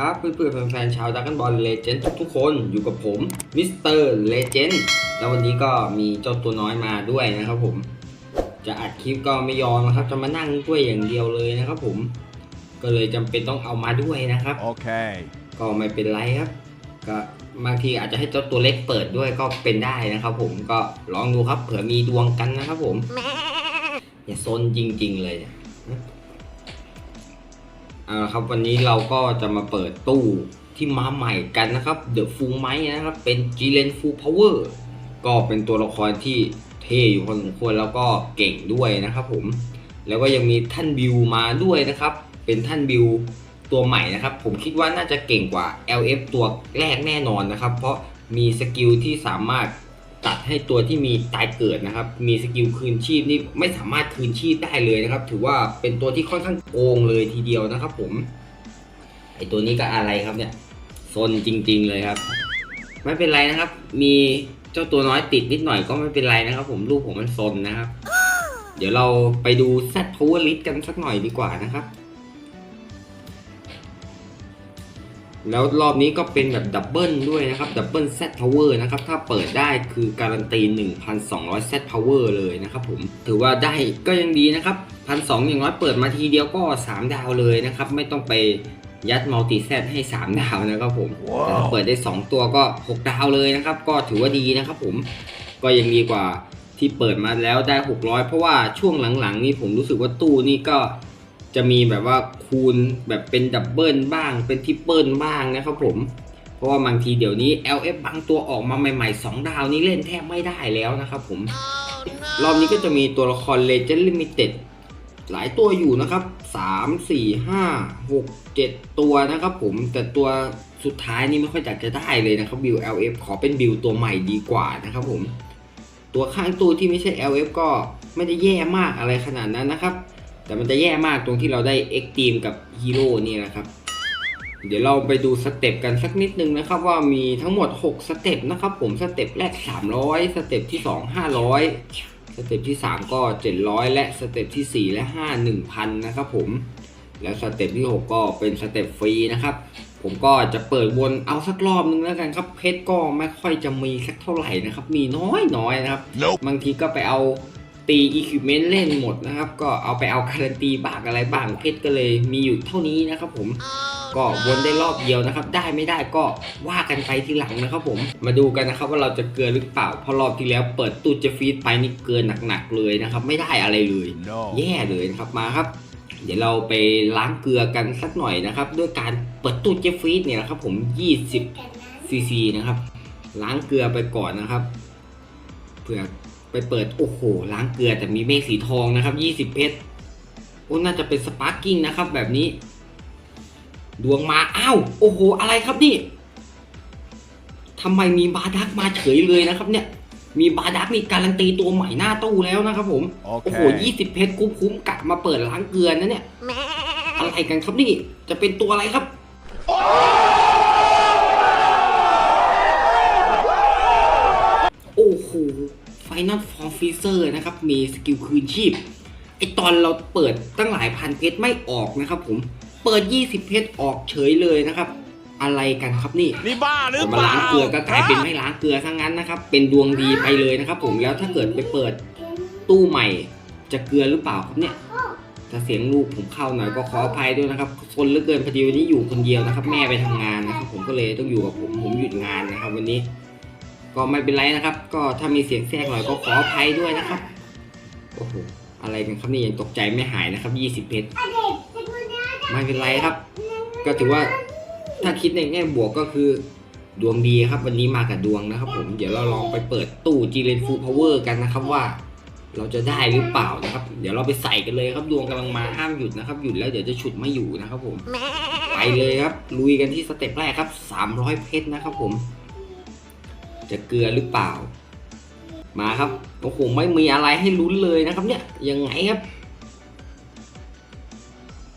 ครับเพื่อนๆแฟนๆชาวดักกันบอลเลเจนด์ทุกๆคนอยู่กับผมมิสเตอร์เลเจนด์แล้ววันนี้ก็มีเจ้าตัวน้อยมาด้วยนะครับผม จะอัดคลิปก็ไม่ยอมนะครับ จะมานั่งด้วยอย่างเดียวเลยนะครับผม ก็เลยจำเป็นต้องเอามาด้วยนะครับ Okay. ก็ไม่เป็นไรครับ ก็บางทีอาจจะให้เจ้าตัวเล็กเปิดด้วยก็เป็นได้นะครับ ผมก็ลองดูครับเผื่อมีดวงกันนะครับผมอย่าซนจริง ๆ เลย เนี่ยเอาละครับวันนี้เราก็จะมาเปิดตู้ที่มาใหม่กันนะครับ The Full m i นะครับเป็น g l e n Full Power ก็เป็นตัวละครที่เท่อยู่พอสมควรแล้วก็เก่งด้วยนะครับผมแล้วก็ยังมีท่านบิวมาด้วยนะครับ เป็นท่านบิวตัวใหม่นะครับ ผมคิดว่าน่าจะเก่งกว่า LF ตัวแรกแน่นอนนะครับ เพราะมีสกิลที่สามารถ ตัดให้ตัวที่มีตายเกิดนะครับ มีสกิลคืนชีพนี่ไม่สามารถคืนชีพได้เลยนะครับ ถือว่าเป็นตัวที่ค่อนข้างโกงเลยทีเดียวนะครับ ผม ไอตัวนี้ก็อะไรครับเนี่ยซนจริง ๆ เลยครับ ไม่เป็นไรนะครับ มีเจ้าตัวน้อยติดนิดหน่อยก็ไม่เป็นไรนะครับ ผมลูกผมมันซนนะครับ เดี๋ยวเราไปดู Z Power List กันสักหน่อยดีกว่านะครับ แล้วรอบนี้ก็เป็นแบบดับเบิลด้วยนะครับดับเบิล Z Power นะครับถ้าเปิดได้คือการันตี 1,200 Z Power เลยนะครับผมถือว่าได้ก็ยังดีนะครับ1,200อย่างน้อยเปิดมาทีเดียวก็ 3 ดาวเลยนะครับ ไม่ต้องไปยัดมัลติแซให้ 3 ดาวนะครับผมแต่ถ้าเปิดได้ 2 ตัวก็ 6 ดาวเลยนะครับ ก็ถือว่าดีนะครับผมก็ยังดีกว่าที่เปิดมาแล้วได้ 600 เพราะว่าช่วงหลังๆ นี่ผมรู้สึกว่าตู้นี่ก็ จะมีแบบว่าคูณแบบเป็นดับเบิลบ้าง เป็นทริปเปิลบ้างนะครับผม เพราะว่าบางทีเดี๋ยวนี้ LF บางตัวออกมาใหม่ๆ 2 ดาวนี้เล่นแทบไม่ได้แล้วนะครับผม รอบนี้ก็จะมีตัวละคร Legend Limited หลายตัวอยู่นะครับ 3 4 5 6 7 ตัวนะครับผม แต่ตัวสุดท้ายนี่ไม่ค่อยอยากจะได้เลยนะครับบิล LF ขอเป็นบิลตัวใหม่ดีกว่านะครับผม ตัวข้างตู้ที่ไม่ใช่ LF ก็ไม่ได้แย่มากอะไรขนาดนั้นนะครับ แต่มันจะแย่มากตรงที่เราได้ X Team กับฮีโร่นี่แหละครับ เดี๋ยวเราไปดูสเต็ปกันสักนิดนึงนะครับว่ามีทั้งหมด 6 สเต็ปนะครับผมสเต็ปแรก 300 สเต็ปที่ 2 500 สเต็ปที่ 3 ก็ 700 และสเต็ปที่ 4 และ 5 1000 นะครับผมแล้วสเต็ปที่ 6 ก็เป็นสเต็ปฟรีนะครับผมก็จะเปิดวนเอาสักรอบนึงแล้วกันครับเพชรก็ไม่ค่อยจะมีสักเท่าไหร่นะครับ มีน้อยน้อยๆนะครับ Nope. บางทีก็ไปเอา ตีอีคิวเมนเล่นหมดนะครับ ก็เอาไปเอาการันตีบากอะไรบ้างเพชรก็เลยมีอยู่เท่านี้นะครับผมก็วนได้รอบเดียวนะครับ ได้ไม่ได้ก็ว่ากันไปทีหลังนะครับผม มาดูกันนะครับว่าเราจะเกลือหรือเปล่า เพราะรอบที่แล้วเปิดตู้เจะฟีดไปนี่เกินหนักๆเลยนะครับ ไม่ได้อะไรเลย No. แย่เลยนะครับมาครับ เดี๋ยวเราไปล้างเกลือกันสักหน่อยนะครับ ด้วยการเปิดตู้เจฟฟีดเนี่ยนะครับ ผม 20ซีซีนะครับ ล้างเกลือไปก่อนนะครับ เผื่อ ไปเปิดโอ้โหล้างเกลือแต่มีเมฆสีทองนะครับ 20 เพชรโอ้น่าจะเป็นสปาร์กิ้งนะครับ แบบนี้ ดวงมาอ้าวโอ้โห อะไรครับนี่ทำไมมีบาดักมาเฉยเลยนะครับ เนี่ย มีบาดักนี่การันตีตัวใหม่หน้าตู้แล้วนะครับผมโอ้โห Okay. ยี่สิบเพชรคุ้มๆกะมาเปิดล้างเกลือนะเนี่ยอะไรกันครับนี่จะเป็นตัวอะไรครับ โอ้โห ไฟ นอลฟอร์ฟีเซอร์นะครับ มีสกิลคืนชีพไอตอนเราเปิดตั้งหลายพันเพชรไม่ออกนะครับผมเปิด 20 เพชรออกเฉยเลยนะครับ อะไรกันครับนี่นี่บ้าหรือจะเปมาล่าล้างเกลือก็กลายเป็นไม่ล้างเกลือซะงั้นนะครับ เป็นดวงดีไปเลยนะครับ ผมแล้วถ้าเกิดไปเปิดตู้ใหม่ จะเกลือหรือเปล่าครับเนี่ยถ้าเสียงลูกผมเข้าหน่อยก็ขออภัยด้วยนะครับคนเหลือเกินพอดีวันนี้อยู่คนเดียวนะครับ แม่ไปทำงานนะครับ ผมก็เลยต้องอยู่กับผมผมหยุดงานนะครับ วันนี้ ก็ไม่เป็นไรนะครับ ก็ถ้ามีเสียงแทรกหน่อยก็ขออภัยด้วยนะครับ โอ้โห อะไรกันครับนี่ยังตกใจไม่หายนะครับ 20 เพชร ไม่เป็นไรครับ ก็ถือว่าถ้าคิดในแง่บวกก็คือดวงดีครับ วันนี้มากับดวงนะครับ ผม เดี๋ยวเราลองไปเปิดตู้จีเลนฟูพาวเวอร์กันนะครับว่า เราจะได้หรือเปล่านะครับ เดี๋ยวเราไปใส่กันเลยครับ ดวงกำลังมาห้ามหยุดนะครับ หยุดแล้วเดี๋ยวจะฉุดไม่อยู่นะครับ ผม ไปเลยครับ ลุยกันที่สเต็ปแรกครับ 300 เพชรนะครับ ผม จะเกลือหรือเปล่า มาครับโอ้โหไม่มีอะไรให้ลุ้นเลยนะครับ เนี่ยยังไงครับ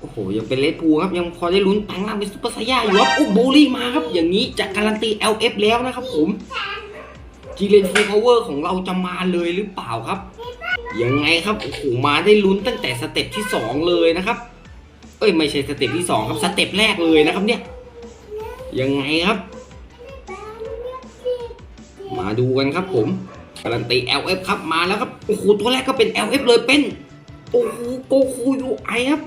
โอ้โหยังเป็นเลดพูครับยังพอได้ลุ้นแปลงร่างเป็นซุปเปอร์ไซย่าอยู่ครับอุ๊บโบลี่มาครับ อย่างนี้จะการันตี LF แล้วนะครับผมจีเลนฟูพาวเวอร์ของเราจะมาเลยหรือเปล่าครับยังไงครับโอ้โหมาได้ลุ้นตั้งแต่สเต็ปที่ 2 เลยนะครับ เอ้ยไม่ใช่สเต็ปที่ 2 ครับสเต็ปแรกเลยนะครับเนี่ยยังไงครับ มาดูกันครับผมการันตี LF ครับมาแล้วครับโอ้โหตัวแรกก็เป็น LF เลยเป็นโอ้โหโกคูยูไอครับ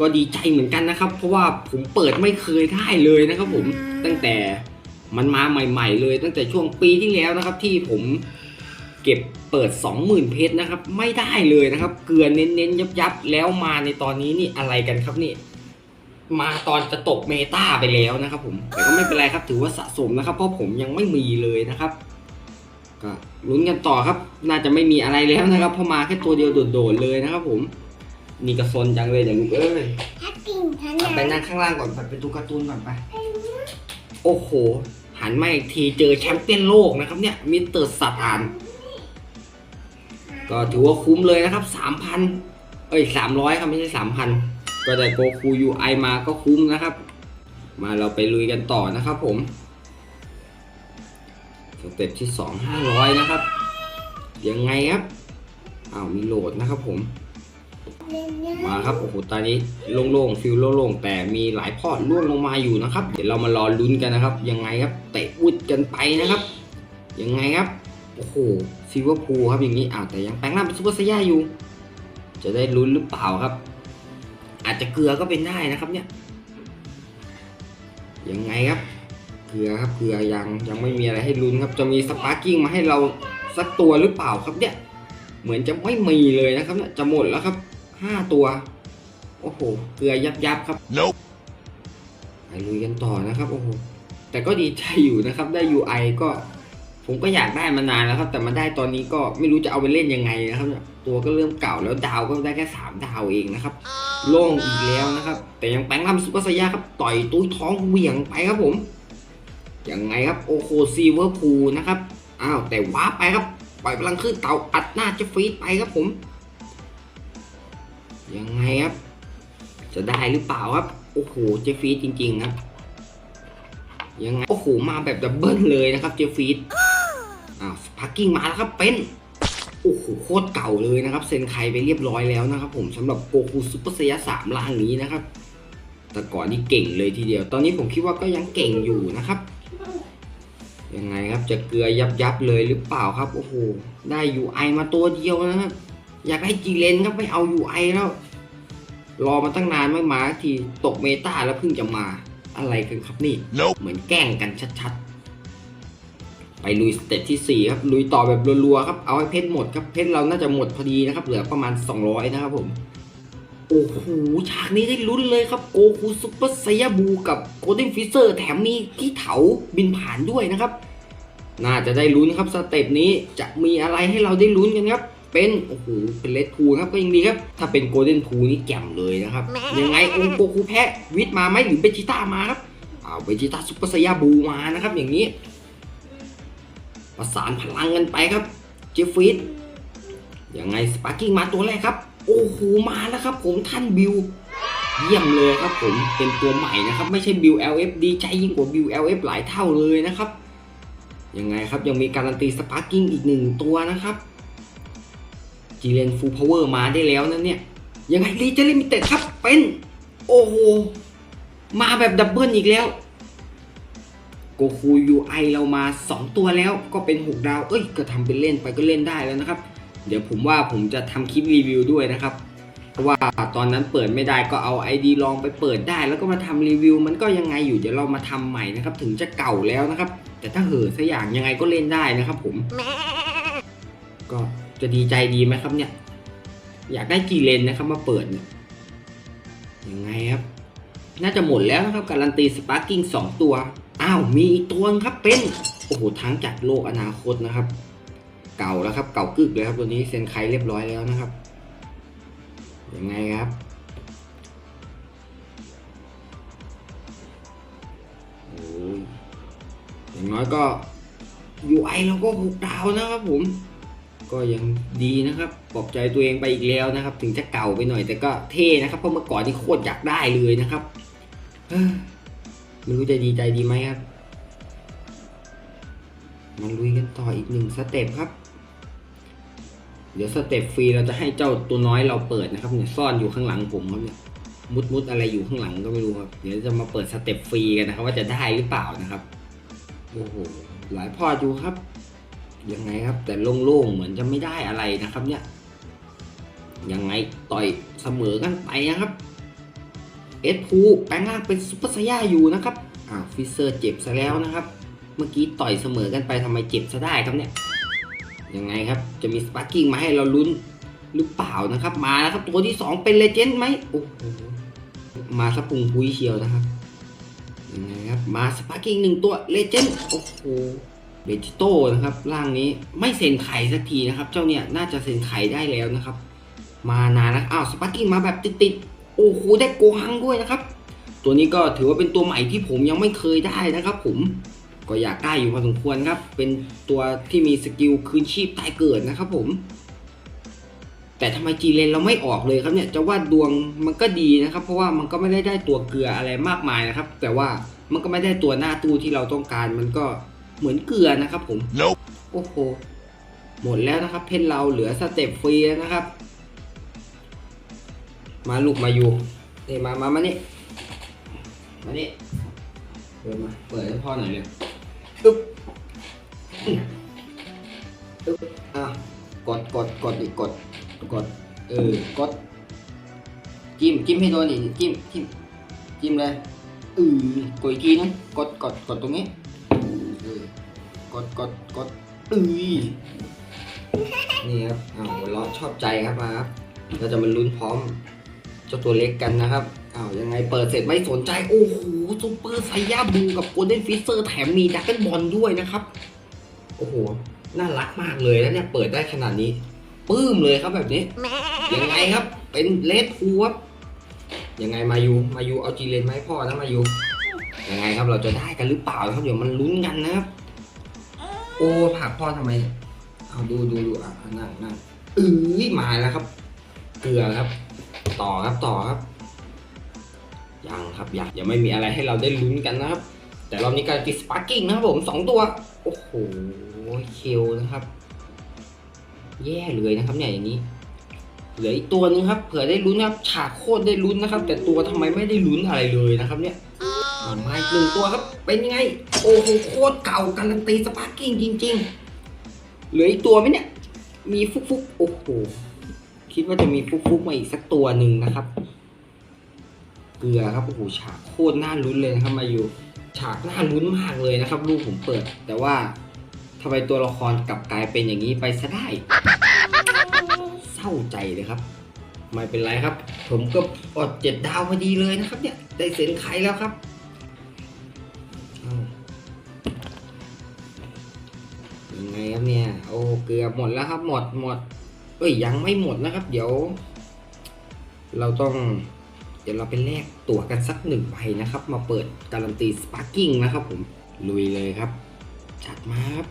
ก็ดีใจเหมือนกันนะครับ เพราะว่าผมเปิดไม่เคยได้เลยนะครับ ผมตั้งแต่มันมาใหม่ ๆ เลย ตั้งแต่ช่วงปีที่แล้วนะครับ ที่ผมเก็บเปิด 20,000 เพชรนะครับ ไม่ได้เลยนะครับ เกลือเน้นๆยับๆแล้วมาในตอนนี้นี่อะไรกันครับนี่ มาตอนจะตกเมตาไปแล้วนะครับ ผมแต่ก็ไม่เป็นไรครับ ถือว่าสะสมนะครับ เพราะผมยังไม่มีเลยนะครับ ก็ลุ้นกันต่อครับ น่าจะไม่มีอะไรแล้วนะครับเพราะมาแค่ตัวเดียวโดดๆเลยนะครับ ผมนี่กระซนจังเลยเดี๋ยวลูกเอ้ยถ้ากิ่งทันเอาไปนั่งข้างล่างก่อนไปเป็นตัวการ์ตูนก่อนไปโอ้โห หันมาอีกทีเจอแชมเปี้ยนโลกนะครับ เนี่ยมิสเตอร์สัตอานก็ถือว่าคุ้มเลยนะครับสามพันเอ้ยสามร้อยครับไม่ใช่สามพัน ก็ได้โกคูยูไอมาก็คุ้มนะครับ มาเราไปลุยกันต่อนะครับผมสเต็ปที่สองห้าร้อยนะครับ ยังไงครับอ้าวมีโหลดนะครับผม มาครับโอ้โหตอนนี้โล่งๆฟิลโล่งๆแต่มีหลายพอร่วงลงมาอยู่นะครับ เดี๋ยวเรามารอลุ้นกันนะครับ ยังไงครับเตะวุดกันไปนะครับ ยังไงครับโอ้โหซิลเวอร์พูลครับอย่างนี้อ้าวแต่ยังแปลงร่างเป็นซูเปอร์ไซย่าอยู่ จะได้ลุ้นหรือเปล่าครับ อาจจะเกลือก็เป็นได้นะครับเนี่ยยังไงครับเกลือครับเกลือยังยังไม่มีอะไรให้ลุ้นครับ จะมีสปาร์กิ้งมาให้เราสักตัวหรือเปล่าครับเนี่ย เหมือนจะไม่มีเลยนะครับเนี่ยจะหมดแล้วครับห้าตัว โอ้โหเกลือยับยับๆครับ Nope. ไปลุยกันต่อนะครับโอ้โหแต่ก็ดีใจอยู่นะครับได้ UI ก็ผมก็อยากได้มานานแล้วครับ แต่มาได้ตอนนี้ก็ไม่รู้จะเอาไปเล่นยังไงนะครับเนี่ย ตัวก็เริ่มเก่าแล้วดาวก็ได้แค่สามดาวเองนะครับ โล่งอีกแล้วนะครับ แต่ยังแปลงร่างเป็นซุปเปอร์ไซยาครับ ต่อยตุ้ยท้องเหวี่ยงไปครับผมยังไงครับโอโคซีเวอร์พูลนะครับอ้าวแต่ว้าไปครับปล่อยพลังขึ้นเต่าอัดหน้าเจะฟีดไปครับผม ยังไงครับ จะได้หรือเปล่าครับ โอ้โหเจฟฟีดจริงๆครับยังไงโอ้โหมาแบบดับเบิลเลยนะครับเจฟฟีดอ้าวพักกิ้งมาแล้วครับเป็น โอ้โหโคตรเก่าเลยนะครับเซ็นไคไปเรียบร้อยแล้วนะครับ ผมสำหรับโกคูซุปเปอร์เซียสามล่างนี้นะครับ แต่ก่อนนี่เก่งเลยทีเดียว ตอนนี้ผมคิดว่าก็ยังเก่งอยู่นะครับยังไงครับจะเกลือยับยับๆเลยหรือเปล่าครับโอ้โหได้ UI มาตัวเดียวนะครับอยากได้จีเลนครับไม่เอา UI แล้วรอมาตั้งนานไม่มาสักทีตกเมตาแล้วเพิ่งจะมาอะไรกันครับนี่ Nope. เหมือนแกล้งกันชัดๆ ไปลุยสเต็ปที่ 4 ครับ ลุยต่อแบบรัวๆครับ เอาให้เพชรหมดครับ เพชรเราน่าจะหมดพอดีนะครับ เหลือประมาณ 200 นะครับผม โอ้โห ฉากนี้ได้ลุ้นเลยครับ โกคูซุปเปอร์ไซยาบูกับโกลเด้นฟิเซอร์แถมมีที่เถาบินผ่านด้วยนะครับ น่าจะได้ลุ้นครับสเต็ปนี้จะมีอะไรให้เราได้ลุ้นกันครับ เป็น โอ้โห เป็นเลดพูครับก็ยังดีครับ ถ้าเป็นโกลเด้นพูนี่แจ่มเลยนะครับ ยังไงองค์โกคูแพ้วิทย์มาไหมหรือเบจิต้ามาครับเอาเบจิต้าซุปเปอร์ไซยาบูมานะครับอย่างนี้ ประสานพลังกันไปครับเจฟฟิตยังไงสปาร์กิ้งมาตัวแรกครับ โอ้โหมาแล้วครับ ผมท่านบิวเยี่ยมเลยครับผมเป็นตัวใหม่นะครับ ไม่ใช่บิว LF ดีใจยิ่งกว่าบิว LF หลายเท่าเลยนะครับ ยังไงครับยังมีการันตีสปาร์กิ้งอีกหนึ่งตัวนะครับจีเลนฟูลพาวเวอร์มาได้แล้วนะเนี่ย ยังไงรีเจลิมิเต็ดครับเป็น โอ้โห มาแบบดับเบิลอีกแล้ว โกคูยูไอเรามา 2 ตัวแล้วก็เป็น 6 ดาว เอ้ย ก็ทำเป็นเล่นไปก็เล่นได้แล้วนะครับ เดี๋ยวผมว่าผมจะทำคลิปรีวิวด้วยนะครับ เพราะว่าตอนนั้นเปิดไม่ได้ก็เอา ID ลองไปเปิดได้ แล้วก็มาทำรีวิว มันก็ยังไงอยู่เดี๋ยวเรามาทำใหม่นะครับ ถึงจะเก่าแล้วนะครับ แต่ถ้าเหอะสักอย่างยังไงก็เล่นได้นะครับ ผม ก็จะดีใจดีไหมครับเนี่ย อยากได้กี่เลนนะครับ มาเปิดเนี่ยยังไงครับ น่าจะหมดแล้วนะครับ การันตีสปาร์กิ้งสองตัว อ้าว มีอีกตัวครับเป็น โอ้โหทั้งจากโลกอนาคตนะครับ เก่าแล้วครับ เก่ากึกเลยครับตัวนี้เซ็นไคเรียบร้อยแล้วนะครับ ยังไงครับ โอ้ยอย่างน้อยก็ UI เราก็หกดาวนะครับผม ก็ยังดีนะครับปลอบใจตัวเองไปอีกแล้วนะครับ ถึงจะเก่าไปหน่อยแต่ก็เท่นะครับ เพราะเมื่อก่อนที่โคตรอยากได้เลยนะครับ ไม่รู้จะดีใจดีไหมครับมาลุยกันต่ออีกหนึ่งสเต็ปครับ เดี๋ยวสเต็ปฟรีเราจะให้เจ้าตัวน้อยเราเปิดนะครับเนี่ยซ่อนอยู่ข้างหลังผมครับเนี่ยมุดมุดอะไรอยู่ข้างหลังก็ไม่รู้ครับ เดี๋ยวจะมาเปิดสเต็ปฟรีกันนะครับ ว่าจะได้หรือเปล่านะครับ โอ้โห หลายพอดูครับ ยังไงครับ แต่โล่งๆเหมือนจะไม่ได้อะไรนะครับ เนี่ย ยังไงต่อยเสมอกันไปนะครับ เอสพูแปลงร่างเป็นซุปเปอร์ไซย่าอยู่นะครับอ้าวฟิเซอร์เจ็บซะแล้วนะครับ เมื่อกี้ต่อยเสมอกันไปทำไมเจ็บซะได้ครับเนี่ยยังไงครับจะมีสปาร์กิ้งมาให้เราลุ้นหรือเปล่านะครับ มาแล้วครับตัวที่ 2 เป็นเลเจนด์ไหมโอ้โหมาสะพุงพุยเชียวนะครับยังไงครับมาสปาร์กิ้งหนึ่งตัวเลเจนด์โอ้โหเบจิโต้นะครับร่างนี้ไม่เซ็นไข่สักทีนะครับ เจ้าเนี่ยน่าจะเซ็นไข่ได้แล้วนะครับ มานานแล้วอ้าวสปาร์กิ้งมาแบบติดๆ โอ้โหได้โกหังด้วยนะครับ ตัวนี้ก็ถือว่าเป็นตัวใหม่ที่ผมยังไม่เคยได้นะครับ ผมก็อยากได้อยู่พอสมควรครับ เป็นตัวที่มีสกิลคืนชีพตายเกิดนะครับผม แต่ทำไมจีเลนเราไม่ออกเลยครับเนี่ย จะว่าดวงมันก็ดีนะครับ เพราะว่ามันก็ไม่ได้ได้ตัวเกลืออะไรมากมายนะครับ แต่ว่ามันก็ไม่ได้ตัวหน้าตู้ที่เราต้องการ มันก็เหมือนเกลือนะครับผม Nope. โอ้โห หมดแล้วนะครับ เพนเราเหลือสเต็ปฟรีแล้วนะครับ มาลูกมาอยู่นี่มามามานี่มานี่เปิดมาเปิดให้พ่อหน่อยเลยอึ๊บอึ๊บอึ๊บอะกดกดกดอีกกดกดเออกดจิ้มจิ้มให้โดนอีกจิ้มจิ้มจิ้มเลยเออกดอีกทีนึงกดกดกดตรงนี้เออกดกดกดเอ้ยนี่ครับอ้าวเราชอบใจครับมาครับเราจะมาลุ้นพร้อม จ้าตัวเล็กกันนะครับอ้าวยังไงเปิดเสร็จไม่สนใจ โอ้โหซูเปอร์ไซย่าบูกับโกลเด้นฟิสเซอร์แถมมีดักเกิลบอลด้วยนะครับ โอ้โห น่ารักมากเลยนะเนี่ยเปิดได้ขนาดนี้ปื้มเลยครับแบบนี้ ยังไงครับ เป็นเลดพูครับยังไงมายูมายูเอาจีเลนมาให้พ่อนะมายูยังไงครับเราจะได้กันหรือเปล่าครับเดี๋ยวมันลุ้นกันนะครับโอ้ผักพ่อทำไมเอาดูดูดูอะนั่งนั่งเอ้ยมาแล้วครับ เกลือครับ ต่อครับต่อครับ ยังครับยังยังไม่มีอะไรให้เราได้ลุ้นกันนะครับ แต่รอบนี้การติดสปาร์กิ้งนะครับผมสองตัว โอ้โหเคิวนะครับ แย่เลยนะครับเนี่ยอย่างนี้ เหลืออีกตัวนึงครับ เผื่อได้ลุ้นนะครับ ฉากโคตรได้ลุ้นนะครับ แต่ตัวทำไมไม่ได้ลุ้นอะไรเลยนะครับ เนี่ยมาอีกหนึ่งตัวครับ เป็นยังไง โอ้โหโคตรเก่าการันตีสปาร์กิ้งจริง ๆ เหลืออีกตัวไหมเนี่ย มีฟุกฟุกๆโอ้โห คิดว่าจะมีฟุกฟุกๆมาอีกสักตัวหนึ่งนะครับ เกลือครับโอ้โหฉากโคตรน่าลุ้นเลยนะครับ มาอยู่ฉากน่าลุ้นมากเลยนะครับ ลูกผมเปิด แต่ว่าทำไมตัวละครกลับกลายเป็นอย่างนี้ไปซะได้ เศร้าใจเลยครับ ไม่เป็นไรครับ ผมก็อดเจ็ดดาวพอดีเลยนะครับ เนี่ยได้เซ็นไขแล้วครับยังไงครับเนี่ย โอ้เกือบหมดแล้วครับหมดหมด เอ้ยยังไม่หมดนะครับ เดี๋ยว เราต้อง เดี๋ยวเราไปแลกตั๋วกันสักหนึ่งใบนะครับ มาเปิดการันตีสปาร์กิ้งนะครับผมลุยเลยครับ จัดมาครับ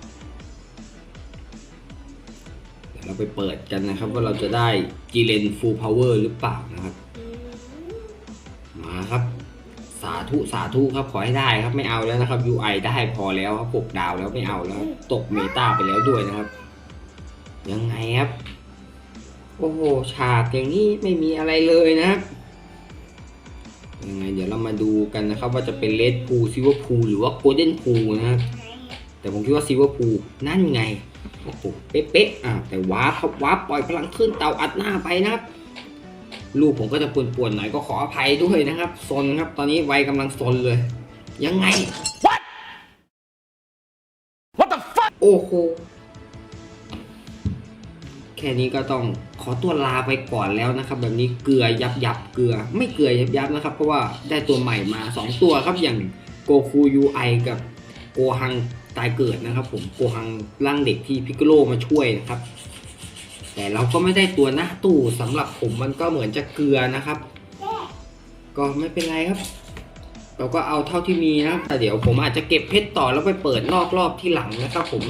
เดี๋ยวเราไปเปิดกันนะครับ ว่าเราจะได้จีเลนฟูลพาวเวอร์หรือเปล่านะครับมาครับ สาธุสาธุครับขอให้ได้ครับไม่เอาแล้วนะครับ UI ได้พอแล้วครับหกดาวแล้วไม่เอาแล้ว ตกเมตาไปแล้วด้วยนะครับ ยังไงครับ โอ้โห ฉากอย่างนี้ไม่มีอะไรเลยนะครับยังไงเดี๋ยวเรามาดูกันนะครับ ว่าจะเป็นเลดพูซิวพูหรือว่าโกลเด้นพูนะครับแต่ผมคิดว่าซิวพูนั่นไงโอ้โหเป๊ะๆอะแต่วาร์ปครับวาร์ปปล่อยพลังขึ้นเตาอัดหน้าไปนะครับลูกผมก็จะป่วนๆหน่อยก็ขออภัยด้วยนะครับซนครับ ตอนนี้วัยกำลังซนเลย ยังไง What the fuck? โอ้โหแค่นี้ก็ต้อง ขอตัวลาไปก่อนแล้วนะครับ แบบนี้เกลือยับยับเกลือ ไม่เกลือยับยับนะครับ เพราะว่าได้ตัวใหม่มา 2 ตัวครับอย่างโกคูยูไอกับโกฮังตายเกิดนะครับ ผมโกฮังร่างเด็กที่พิกโลมาช่วยนะครับ แต่เราก็ไม่ได้ตัวหน้าตู้สำหรับผมมันก็เหมือนจะเกลือนะครับ ก็ไม่เป็นไรครับ เราก็เอาเท่าที่มีนะครับแต่เดี๋ยวผมอาจจะเก็บเพชรต่อแล้วไปเปิดนอกรอบที่หลังนะครับผม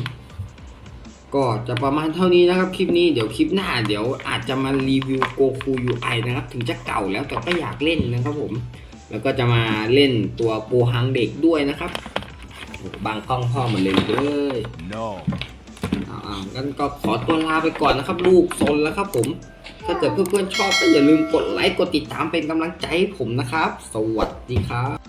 ก็จะประมาณเท่านี้นะครับ คลิปนี้เดี๋ยวคลิปหน้า เดี๋ยวอาจจะมารีวิวโกคูยูไอนะครับ ถึงจะเก่าแล้วแต่ก็อยากเล่นนะครับผม แล้วก็จะมาเล่นตัวโกฮังเด็กด้วยนะครับโอ้โหบางกล้องพ่อหมันเลยเลย No. อ่าๆงั้นก็ขอตัวลาไปก่อนนะครับ ลูกซนแล้วครับผม ถ้าเกิดเพื่อนๆชอบก็อย่าลืมกดไลค์กดติดตามเป็นกำลังใจให้ผมนะครับ สวัสดีครับ